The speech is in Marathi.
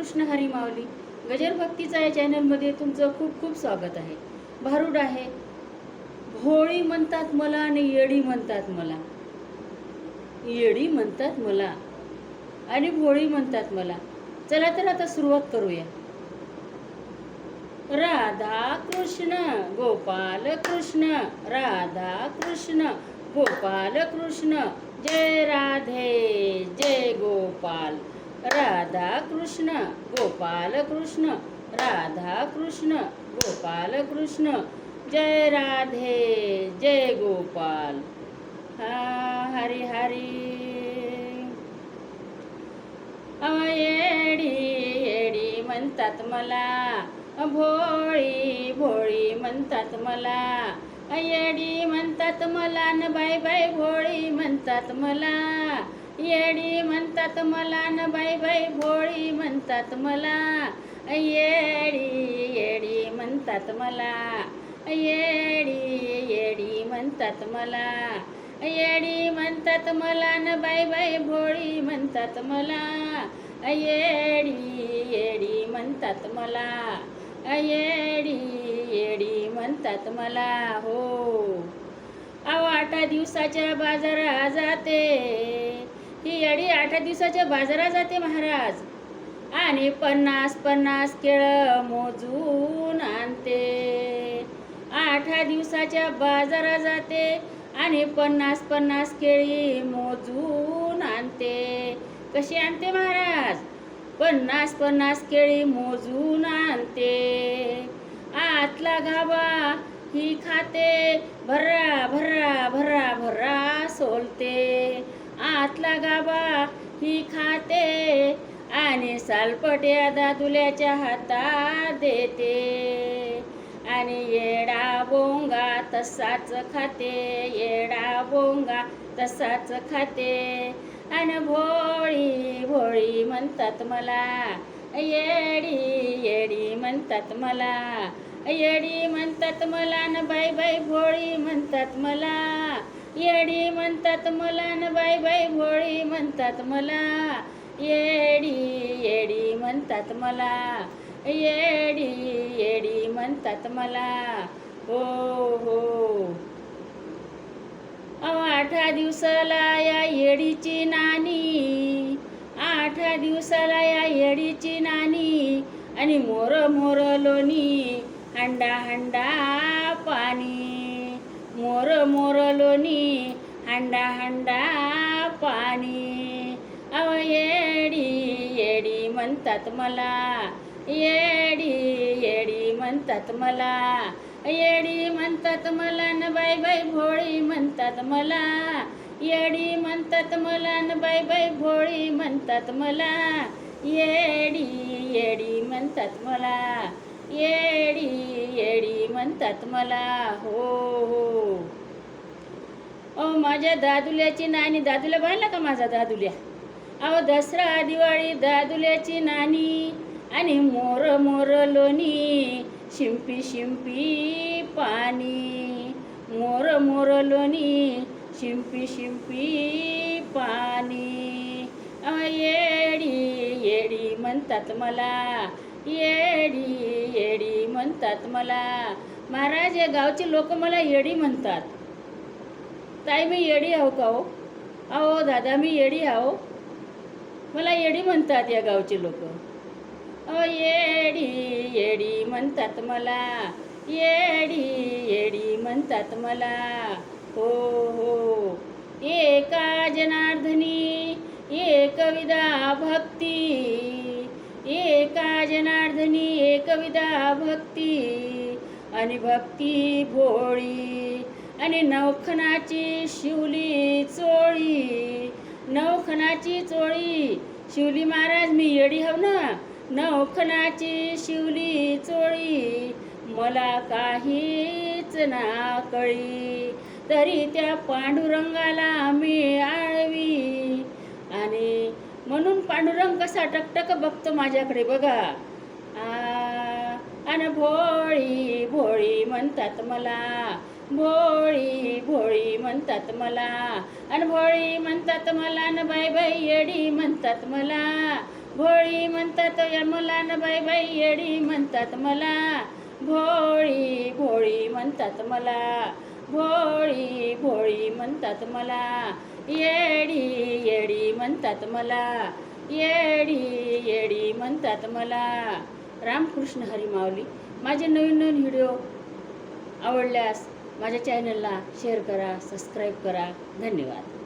कृष्ण हरी माऊली गजर भक्तीचा या चॅनलमध्ये तुमचं खूप खूप स्वागत आहे. भारूड आहे भोळी म्हणतात मला आणि येडी म्हणतात मला. येडी म्हणतात मला आणि भोळी म्हणतात मला. चला तर आता सुरुवात करूया. राधा कृष्ण गोपाल कृष्ण राधा कृष्ण गोपाल कृष्ण जय राधे जय गोपाल. राधा कृष्ण गोपाल कृष्ण राधा कृष्ण गोपाल कृष्ण जय राधे जय गोपाल। हा हरी हरी। अव येडी येडी म्हणतात मला। भोळी भोळी म्हणतात मला। येडी म्हणतात मला। न बाय बाय भोळी म्हणतात मला। येडी म्हणतात मला न बाय बाई भोळी म्हणतात मला. येडी येडी म्हणतात मला. येडी येडी म्हणतात मला. येडी म्हणतात मला न बाय बाई भोळी म्हणतात मला. येडी येडी म्हणतात मला. येडी येडी म्हणतात मला. हो. अहो आठ दिवसाच्या बाजारा जाते. ही येडी आठ दिवसाच्या बाजारात जाते महाराज. आणि पन्नास पन्नास केळं मोजून आणते. आठ दिवसाच्या बाजारात जाते आणि पन्नास पन्नास केळी मोजून आणते. कशी आणते महाराज? पन्नास पन्नास केळी मोजून आणते. आतला घाबा ही खाते. भर्रा भर्रा हातला गाबा ही खाते आणि सालपट्या दादुल्याच्या हातात देते. आणि येडा बोंगा तसाच खाते येडा बोंगा तसाच खाते. आणि भोळी भोळी म्हणतात मला येडी येडी म्हणतात मला येडी म्हणतात मला न बाय बाय भोळी म्हणतात मला. येडी म्हणतात मला न बाई बाई भोळी म्हणतात मला. येडी येडी म्हणतात मला. येडी येडी म्हणतात मला. हो हो. आठा दिवसाला या येडीची नानी. आठा दिवसाला या येडीची नानी. आणि मोर मोर लोणी हंडा हंडा पाणी. मोर मोर लोणी हंडा हंडा पाणी. अव येडी येडी म्हणतात मला. येडी येडी म्हणतात मला. येडी म्हणतात मला न बाय बाय भोळी म्हणतात मला. येडी म्हणतात मला न बाय बाय भोळी म्हणतात मला. येडी येडी म्हणतात मला. येडी येडी म्हणतात मला. हो हो. ओ माझ्या दादुल्याची नानी दादुल्या पाहिला का माझा दादुल्या? अहो दसरा दिवाळी दादुल्याची नानी आणि मोर मोर लोणी शिंपी शिंपी पाणी. मोर मोर लोणी शिंपी शिंपी पाणी. अहो येडी येडी म्हणतात मला. येडी येडी म्हणतात मला. महाराज या गावचे लोक मला येडी म्हणतात. ताई मी येडी आहो का हो? अहो दादा मी येडी आहो. मला येडी म्हणतात या गावचे लोक. अहो येडी येडी म्हणतात मला. येडी येडी म्हणतात मला. हो हो. एका जनार्दनी एक विदा भक्ती. विदा भक्ती आणि भक्ती भोळी आणि नवखनाची शिवली चोळी. नवखनाची चोळी. शिवली महाराज मी येडी हव ना? नवखनाची शिवली चोळी. मला काहीच ना कळी. तरी त्या पांडुरंगाला मी आळवी. आणि म्हणून पांडुरंग कसा टकटक बघतो माझ्याकडे बघा. आणि भोळी भोळी म्हणतात मला. भोळी भोळी म्हणतात मला. आणि भोळी म्हणतात मला न बाई बाई येडी म्हणतात मला. भोळी म्हणतात या मला न बाई बाई येडी म्हणतात मला. भोळी भोळी म्हणतात मला. भोळी भोळी म्हणतात मला. येडी येडी म्हणतात मला. येडी येडी म्हणतात मला. रामकृष्ण हरी माऊली. माझे नवीन नवीन व्हिडिओ आवडल्यास माझ्या चॅनलला शेअर करा सबस्क्राईब करा. धन्यवाद.